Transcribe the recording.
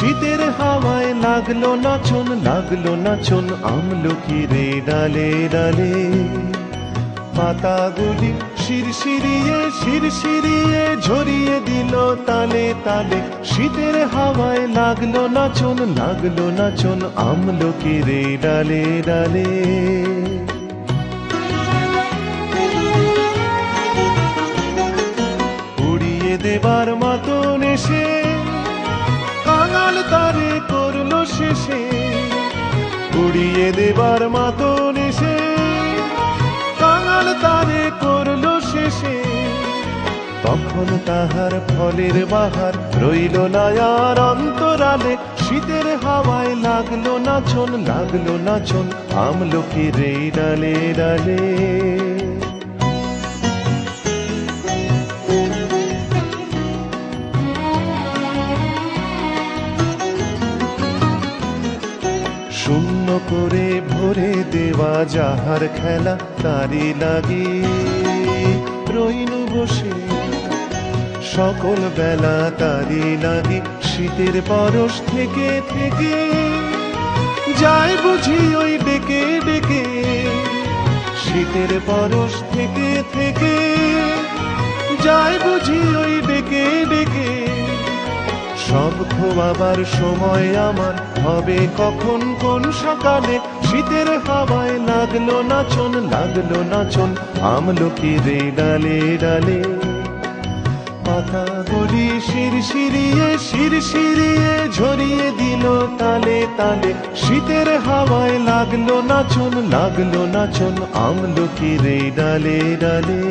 হাওয়ায় লাগল নাচন লাগল নাচন আমলকি রে ডালে ডালে। পাতাগুলি শিরশিরিয়ে শিরশিরিয়ে ঝরিয়ে দিল তালে তালে। শীতের হাওয়ায় লাগল নাচন লাগল নাচন আমলকি রে ডালে ডালে। উড়িয়ে দেবার তারে করল শেষে। উড়িয়ে দেবার মতন এসে, কাঙাল তারে করল শেষে। তখন তাহার ফলের বাহার রইল না আর অন্তরালে। শীতের হাওয়ায় লাগল নাচন লাগল নাচন আমলকি রে ডালে ডালে। শূন্য করে ভরে দেওয়া যাহার খেলা তারি লাগি। রইনু বসে, সকল বেলা তারি লাগি। শীতের পরশ থেকে থেকে যায় বুঝি ওই ডেকে ডেকে। শীতের পরশ থেকে থেকে যায় বুঝি ওই ডেকে সব খোয়াবার সময় আমার হবে কখন কোন সকালে? শীতের হাওয়ায় লাগল নাচন লাগল নাচন, আমলকি রে ডালে ডালে। পাতা গড়ি শির শিরিয়ে শির শিরিয়ে ঝরিয়ে দিল তালে তালে। শীতের হাওয়ায় লাগল নাচন লাগল নাচন, আমলকি রে ডালে ডালে।